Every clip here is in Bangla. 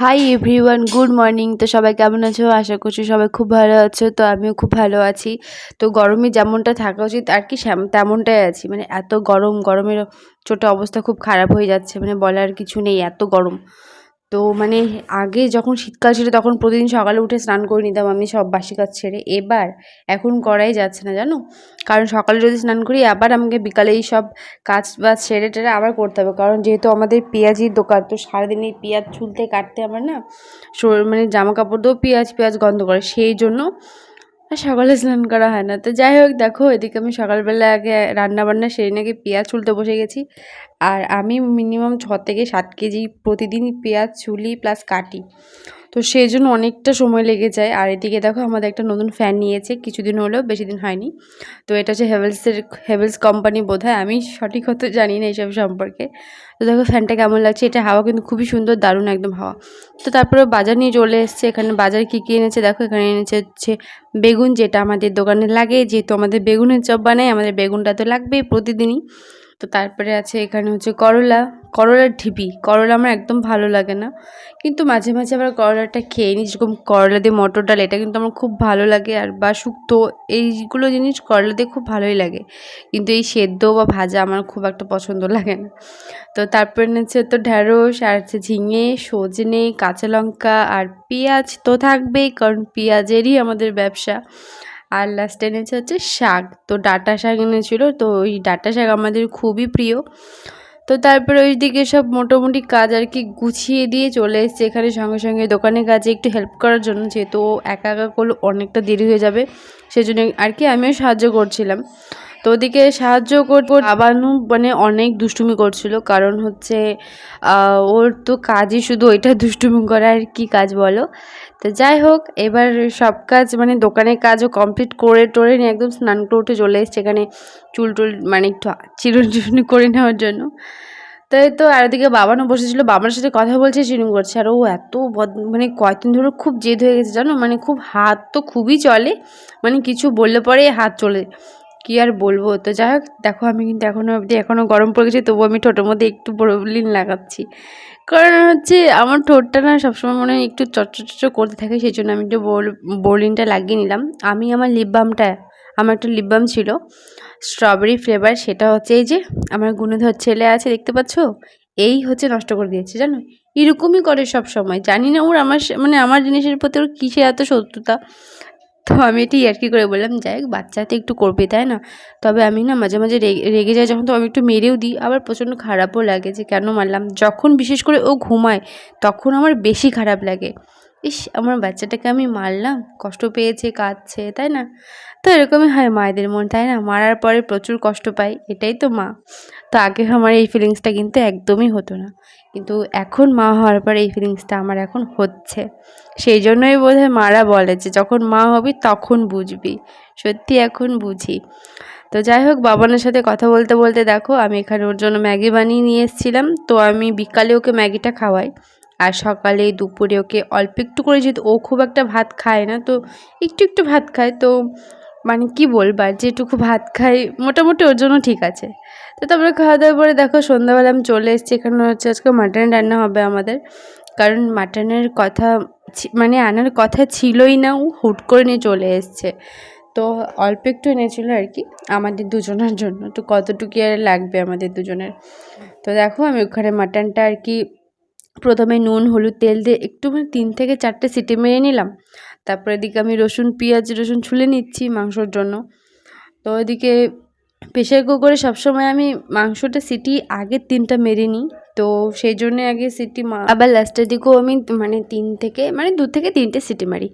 হাই এভরিওয়ান গুড মর্নিং তো সবাই কেমন আছো? আশা করছি সবাই খুব ভালো আছো। তো আমিও খুব ভালো আছি। তো গরমে যেমনটা থাকা উচিত, আর কি তেমনটাই আছি। মানে এত গরম গরমের ছোটো অবস্থা খুব খারাপ হয়ে যাচ্ছে। মানে বলার কিছু নেই, এত গরম। তো মানে আগে যখন শীতকাল ছিল তখন প্রতিদিন সকালে উঠে স্নান করে নিতাম আমি সব বাসি কাজ ছেড়ে এবার এখন করাই যাচ্ছে না, জানো? কারণ সকালে যদি স্নান করি, আবার আমাকে বিকালে এই সব কাজ বা ছেড়ে টেরে আবার করতে হবে। কারণ যেহেতু আমাদের পেঁয়াজির দোকান, তো সারাদিন এই পেঁয়াজ ছুলতে কাটতে আমার না মানে জামা কাপড় দিয়েও পেঁয়াজ পেঁয়াজ গন্ধ করে। সেই জন্য আর সকালে স্নান করা হয় না। তো যাই হোক, দেখো, এদিকে আমি সকালবেলা আগে রান্না বান্না সেরে নাকি পেঁয়াজ ছুলতে বসে গেছি। আর আমি মিনিমাম ছ থেকে সাত কেজি প্রতিদিন পেঁয়াজ, ছুলি প্লাস কাটি। তো সেই জন্য অনেকটা সময় লেগে যায়। আর এদিকে দেখো আমাদের একটা নতুন ফ্যান নিয়েছে, কিছুদিন হলেও বেশি দিন হয়নি। তো এটা হচ্ছে হেভেলসের হেভেলস কোম্পানি বোধ আমি সঠিক হতে জানি না এইসব সম্পর্কে। তো দেখো ফ্যানটা কেমন লাগছে? এটা হাওয়া কিন্তু খুবই সুন্দর, দারুণ একদম হাওয়া। তো তারপরে বাজার নিয়ে চলে এসছে। এখানে বাজার কী কী এনেছে দেখো? এখানে এনেছে হচ্ছে বেগুন, যেটা আমাদের দোকানে লাগে। যেহেতু আমাদের বেগুনের চপ বানাই, আমাদের বেগুনটা তো লাগবেই প্রতিদিনই। তো তারপরে আছে এখানে হচ্ছে করলা। করলার ঢিপি করলা আমার একদম ভালো লাগে না। কিন্তু মাঝে মাঝে আবার করলাটা খেয়ে নিই, যেরকম করলা দিয়ে মটর ডাল, এটা কিন্তু আমার খুব ভালো লাগে। আর বা শুক্তো, এইগুলো জিনিস করলা দিয়ে খুব ভালোই লাগে। কিন্তু এই সেদ্ধ বা ভাজা আমার খুব একটা পছন্দ লাগে না। তো তারপরে নিচ্ছে তো ঢ্যাঁড়স, আর হচ্ছে ঝিঙে, সজনে, কাঁচা লঙ্কা, আর পেঁয়াজ তো থাকবেই, কারণ পেঁয়াজেরই আমাদের ব্যবসা। আর লাস্টে এনেছে হচ্ছে শাক। তো ডাটা শাক এনেছিলো, তো ওই ডাটা শাক আমাদের খুবই প্রিয়। তো তারপরে ওই দিকে সব মোটামুটি কাজ আর কি গুছিয়ে দিয়ে চলে এসছে। এখানে সঙ্গে সঙ্গে দোকানের কাজে একটু হেল্প করার জন্য, যেহেতু একা একা করলে অনেকটা দেরি হয়ে যাবে। সেজন্য আর কি আমিও সাহায্য করছিলাম। তো ওদিকে সাহায্য করতে আবানু মানে অনেক দুষ্টুমি করছিল। কারণ হচ্ছে ওর তো কাজই শুধু ওইটা দুষ্টুমি করা, আর কি কাজ বলো? তো যাই হোক, এবার সব কাজ মানে দোকানের কাজও কমপ্লিট করে টোরে নিয়ে একদম স্নান করে উঠে চলে এসছে এখানে চুল টুল মানে একটু চিরুনি করে নেওয়ার জন্য। তাই তো আর ওদিকে বাবানও বসেছিল বাবার সাথে কথা বলছে, চিরুনি করছে। আর ও এত মানে কয়েকদিন ধরে খুব জেদ হয়ে গেছে, জানো? মানে খুব হাত তো খুবই চলে মানে কিছু বললে পরে হাত চলে কি আর বলব? তো যাই হোক, দেখো আমি কিন্তু এখনও অবধি এখনও গরম পড়ে গেছে, তবুও আমি ঠোঁটের মধ্যে একটু বোরলিন লাগাচ্ছি। কারণ হচ্ছে আমার ঠোঁটটা না সবসময় মনে হয় একটু চটচট করতে থাকে, সেই জন্য আমি একটু বোর বোরলিনটা লাগিয়ে নিলাম। আমি আমার লিপ বামটা আমার একটা লিপ বাম ছিল স্ট্রবেরি ফ্লেভার সেটা হচ্ছে এই যে আমার গুণধর ছেলে আছে, দেখতে পাচ্ছ? এই হচ্ছে নষ্ট করে দিয়েছে, জানো? এরকমই করে সব সময় জানি না ওর আমার মানে আমার জিনিসের প্রতি ওর কিসে এত শত্রুতা? তো আমি এটি আর কি করে বললাম, যাই হোক, বাচ্চা তো একটু করবে, তাই না? তবে আমি না মাঝে মাঝে রেগে যাই যখন তো আমি একটু মেরেও দিই, আবার প্রচণ্ড খারাপও লাগে যে কেন মারলাম। যখন বিশেষ করে ও ঘুমায়, তখন আমার বেশি খারাপ লাগে। ইস, আমার বাচ্চাটাকে আমি মারলাম, কষ্ট পেয়েছে, কাঁদছে, তাই না? তো এরকমই হয় মায়েদের মন, তাই না? মারার পরে প্রচুর কষ্ট পাই, এটাই তো মা। তো আগে আমার এই ফিলিংসটা কিন্তু একদমই হতো না। কিন্তু এখন মা হওয়ার পর এই ফিলিংসটা আমার এখন হচ্ছে। সেই জন্যই বোধহয় মারা বলে যে, যখন মা হবি, তখন বুঝবি। সত্যি এখন বুঝি। তো যাই হোক, বাবানের সাথে কথা বলতে বলতে দেখো, আমি এখানে ওর জন্য ম্যাগি বানিয়ে নিয়ে এসেছিলাম। তো আমি বিকালে ওকে ম্যাগিটা খাওয়াই। আর সকালে দুপুরে ওকে অল্প একটু করে যেহেতু ও খুব একটা ভাত খায় না, তো একটু একটু ভাত খায়, তো মানে কি বলবার যেটুকু ভাত খাই মোটামুটি ওর জন্য ঠিক আছে। তো তারপরে খাওয়া দাওয়ার পরে দেখো সন্ধ্যাবেলা আমি চলে এসেছি, এখানে হচ্ছে আজকে মাটন রান্না হবে আমাদের। কারণ মাটনের কথা মানে আনার কথা ছিলই না, ও হুট করে নিয়ে চলে এসছে। তো অল্প একটু এনেছিল আর কি আমাদের দুজনের জন্য, তো কতটুকু আর লাগবে আমাদের দুজনের। তো দেখো আমি ওখানে মাটনটা আর কি প্রথমে নুন, হলুদ তেল দিয়ে একটু মানে তিন থেকে চারটে সিটি মেরে নিলাম। তারপরে এদিকে আমি রসুন, পেঁয়াজ, রসুন ছুলে নিচ্ছি মাংসর জন্য। তো এদিকে প্রেশার কুকারে সবসময় আমি মাংসটা সিটি আগে তিনটা মেরে নিই। তো সেই জন্যে আগে সিটি মা আবার লাস্টের দিকেও আমি মানে তিন থেকে মানে দু থেকে তিনটে সিটি মারি।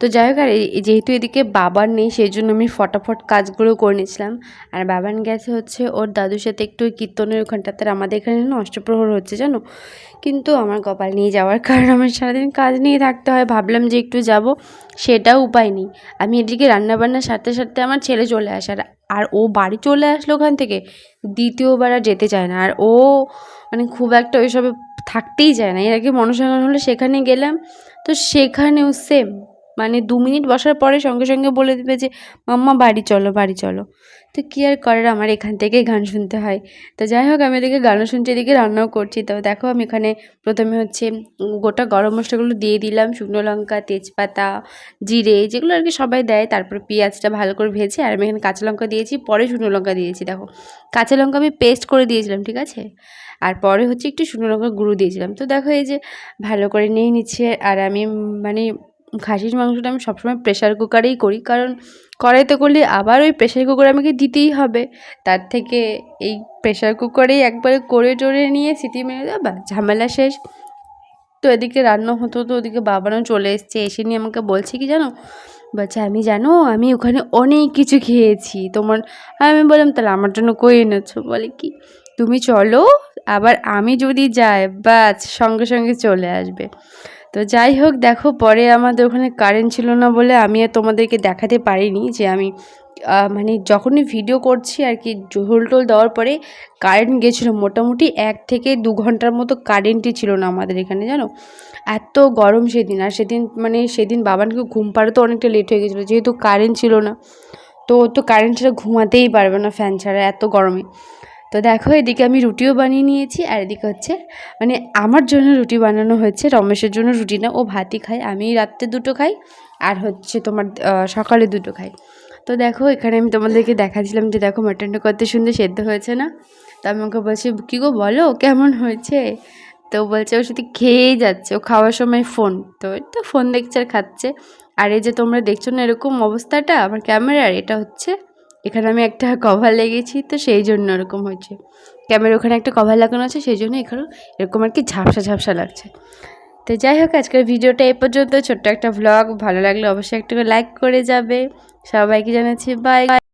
তো যাই হোক, আর যেহেতু এদিকে বাবার নেই, সেই জন্য আমি ফটাফট কাজগুলো করে নিয়েছিলাম। আর বাবান গেছে হচ্ছে ওর দাদুর সাথে একটু কীর্তনের ওখানটাতে আমাদের এখানে না অষ্টপ্রহর হচ্ছে জানো? কিন্তু আমার কপাল নিয়ে যাওয়ার কারণ, আমার সারাদিন কাজ নিয়ে থাকতে হয়, ভাবলাম যে একটু যাব সেটাও উপায় নেই। আমি এদিকে রান্নাবান্নার সাথে সাথে আমার ছেলে চলে আসে, আর আর ও বাড়ি চলে আসলো ওখান থেকে, দ্বিতীয়বার আর যেতে চায় না। আর ও মানে খুব একটা ওইসবে থাকতেই চায় না। এর আগে মনসাঙ্গন হলে সেখানে গেলাম, তো সেখানেও সেম মানে দু মিনিট বসার পরে সঙ্গে সঙ্গে বলে দেবে যে, মাম্মা, বাড়ি চলো বাড়ি চলো। তো কী আর করার? আমার এখান থেকেই গান শুনতে হয়। তো যাই হোক, আমি এদিকে গানও শুনছি, এদিকে রান্নাও করছি। তো দেখো, আমি এখানে প্রথমে হচ্ছে গোটা গরম মশলাগুলো দিয়ে দিলাম। শুকনো লঙ্কা, তেজপাতা, জিরে, যেগুলো আর কি সবাই দেয়। তারপর পেঁয়াজটা ভালো করে ভেজে, আর আমি এখানে কাঁচা লঙ্কা দিয়েছি। পরে শুকনো লঙ্কা দিয়েছি, দেখো। কাঁচা লঙ্কা আমি পেস্ট করে দিয়েছিলাম, ঠিক আছে? আর পরে হচ্ছে একটু শুকনো লঙ্কা গুঁড়ো দিয়েছিলাম। তো দেখো, এই যে ভালো করে নিয়ে নিচ্ছে, আর আমি মানে খাসির মাংসটা আমি সবসময় প্রেশার কুকারেই করি। কারণ কড়াইতে করলে আবার ওই প্রেশার কুকারে আমাকে দিতেই হবে। তার থেকে এই প্রেশার কুকারেই একবারে করে টোরে নিয়ে সিটি মেরে দেওয়া বা ঝামেলা শেষ। তো এদিকে রান্না হতো তো ওদিকে বাবারও চলে এসছে। এসে নিয়ে আমাকে বলছে কি জানো? বলছে, আমি জানো, আমি ওখানে অনেক কিছু খেয়েছি। তোমার আমি বললাম, তাহলে আমার জন্য কই এনেছো? বলে কি, তুমি চলো, আবার আমি যদি যাই বাস সঙ্গে সঙ্গে চলে আসবে। তো যাই হোক, দেখো, পরে আমাদের ওখানে কারেন্ট ছিল না বলে আমি আর তোমাদেরকে দেখাতে পারিনি যে আমি মানে যখনই ভিডিও করছি আর কি ঝোল টোল দেওয়ার পরে কারেন্ট গেছিল। মোটামুটি এক থেকে দু ঘণ্টার মতো কারেন্টই ছিল না আমাদের এখানে, জানো? এত গরম সেদিন। আর সেদিন মানে সেদিন বাবানকে ঘুম পাড়াতে অনেকটা লেট হয়ে গেছিল, যেহেতু কারেন্ট ছিল না। তো তো কারেন্ট ছাড়া ঘুমাতেই পারবে না ফ্যান ছাড়া, এত গরমে। তো দেখো, এদিকে আমি রুটিও বানিয়ে নিয়েছি আর এদিকে হচ্ছে মানে আমার জন্য রুটি বানানো হয়েছে, রমেশের জন্য রুটি না, ও ভাতই খায় আমি রাত্রে দুটো খাই আর হচ্ছে তোমার সকালে দুটো খাই। তো দেখো, এখানে আমি তোমাদেরকে দেখাচ্ছিলাম যে দেখো মাটনটা কত সুন্দর সেদ্ধ হয়েছে না? তো আমি ওকে বলছি, কী গো, বলো, কেমন হয়েছে? তো বলছে ও শুধু খেয়েই যাচ্ছে, ও খাওয়ার সময় ফোন। তো তো ফোন দেখছে আর খাচ্ছে। আর এই যে তোমরা দেখছ না এরকম অবস্থাটা আমার ক্যামেরার, এটা হচ্ছে এখানে আমি একটা কভার লেগেছি, তো সেই জন্য এরকম হচ্ছে ক্যামেরা ওখানে একটা কভার লাগানো আছে, সেই জন্য এখানেও এরকম আর কি ঝাপসা ঝাপসা লাগছে। তো যাই হোক, আজকের ভিডিওটা এ পর্যন্ত। ছোট্ট একটা ভ্লগ ভালো লাগলে অবশ্যই একটা লাইক করে যাবে। সবাইকে জানাচ্ছি বাই